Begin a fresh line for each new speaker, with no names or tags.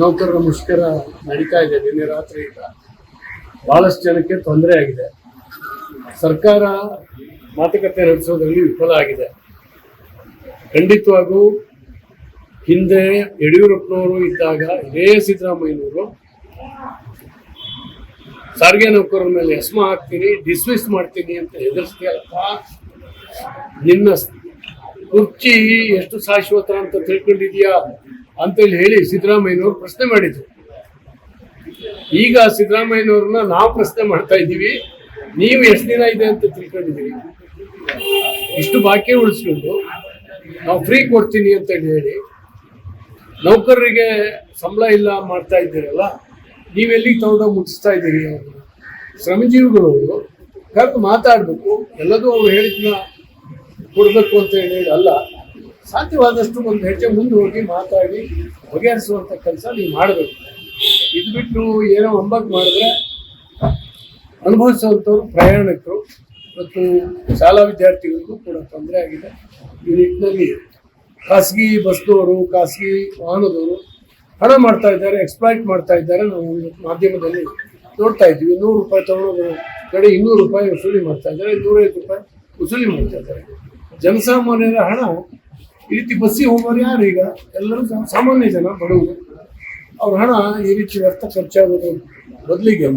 ನೌಕರರ ಮುಷ್ಕರ ನಡೀತಾ ಇದೆ ನಿನ್ನೆ ರಾತ್ರಿಯಿಂದ ಬಹಳಷ್ಟು ಜನಕ್ಕೆ ತೊಂದರೆ ಆಗಿದೆ. ಸರ್ಕಾರ ಮಾತುಕತೆ ನಡೆಸೋದ್ರಲ್ಲಿ ವಿಫಲ ಆಗಿದೆ. ಖಂಡಿತವಾಗೂ ಹಿಂದೆ ಯಡಿಯೂರಪ್ಪನವರು ಇದ್ದಾಗ ಇದೇ ಸಿದ್ದರಾಮಯ್ಯನವರು, ಸಾರಿಗೆ ನೌಕರರ ಮೇಲೆ ಎಸ್ಮ ಹಾಕ್ತೀನಿ, ಡಿಸ್ಮಿಸ್ ಮಾಡ್ತೀನಿ ಅಂತ ಹೆದರ್ಸ್ತೀಯಲ್ಲಪ್ಪ ನಿನ್ನ ಕುರ್ಚಿ ಎಷ್ಟು ಶಾಶ್ವತ ಅಂತ ತಿಳ್ಕೊಂಡಿದ್ಯಾ ಅಂತೇಳಿ ಹೇಳಿ ಸಿದ್ದರಾಮಯ್ಯನವರು ಪ್ರಶ್ನೆ ಮಾಡಿದ್ರು. ಈಗ ಸಿದ್ದರಾಮಯ್ಯನವ್ರನ್ನ ನಾವು ಪ್ರಶ್ನೆ ಮಾಡ್ತಾ ಇದ್ದೀವಿ. ನೀವು ಎಷ್ಟು ದಿನ ಇದೆ ಅಂತ ತಿಳ್ಕೊಂಡಿದ್ದೀರಿ? ಇಷ್ಟು ಬಾಕಿ ಉಳಿಸ್ಕೊಂಡು ನಾವು ಫ್ರೀ ಕೊಡ್ತೀನಿ ಅಂತ ಹೇಳಿ ನೌಕರರಿಗೆ ಸಂಬಳ ಇಲ್ಲ ಮಾಡ್ತಾ ಇದ್ದೀರಲ್ಲ ನೀವೆಲ್ಲಿಗೆ ತಗೊಂಡೋಗಿ ಮುಗಿಸ್ತಾ ಇದ್ದೀರಿ ಅವರು ಶ್ರಮಜೀವಿಗಳು ಅವರು, ಕರೆದು ಮಾತಾಡಬೇಕು. ಎಲ್ಲದೂ ಅವ್ರು ಹೇಳಿದ್ನ ಕೊಡಬೇಕು ಅಂತ ಹೇಳಿ ಅಲ್ಲ. ಸಾಧ್ಯವಾದಷ್ಟು ಒಂದು ಹೆಜ್ಜೆ ಮುಂದೆ ಹೋಗಿ ಮಾತಾಡಿ ಬಗೆಹರಿಸುವಂಥ ಕೆಲಸ ನೀವು ಮಾಡಬೇಕು. ಇದು ಬಿಟ್ಟು ಏನೋ ಒಂಬತ್ತು ಮಾಡಿದ್ರೆ ಅನುಭವಿಸುವಂಥವ್ರು ಪ್ರಯಾಣಿಕರು ಮತ್ತು ಶಾಲಾ ವಿದ್ಯಾರ್ಥಿಗಳಿಗೂ ಕೂಡ ತೊಂದರೆ ಆಗಿದೆ. ಈ ನಿಟ್ಟಿನಲ್ಲಿ ಖಾಸಗಿ ಬಸ್ನವರು, ಖಾಸಗಿ ವಾಹನದವರು ಹಣ ಮಾಡ್ತಾ ಇದ್ದಾರೆ ಎಕ್ಸ್ಪ್ಲಾಯ್ಟ್ ಮಾಡ್ತಾ ಇದ್ದಾರೆ ನಾವು ಮಾಧ್ಯಮದಲ್ಲಿ ನೋಡ್ತಾ ಇದ್ದೀವಿ. ನೂರು ರೂಪಾಯಿ ತಗೊಳ್ಳೋದು ಕಡೆ ಇನ್ನೂರು ರೂಪಾಯಿ ವಸೂಲಿ ಮಾಡ್ತಾ ಇದ್ದಾರೆ ನೂರೈವತ್ತು ರೂಪಾಯಿ ವಸೂಲಿ ಮಾಡ್ತಾ ಇದ್ದಾರೆ. ಜನಸಾಮಾನ್ಯರ ಹಣ ಈ ರೀತಿ ಬಸ್ಸಿಗೆ ಹೋಗೋರು ಯಾರು ಈಗ? ಎಲ್ಲರೂ ಸಾಮಾನ್ಯ ಜನ ಬಡವರು. ಅವ್ರ ಹಣ ಈ ರೀತಿ ವ್ಯರ್ಥ ಖರ್ಚಾಗೋದು ಬದಲಿಗೆ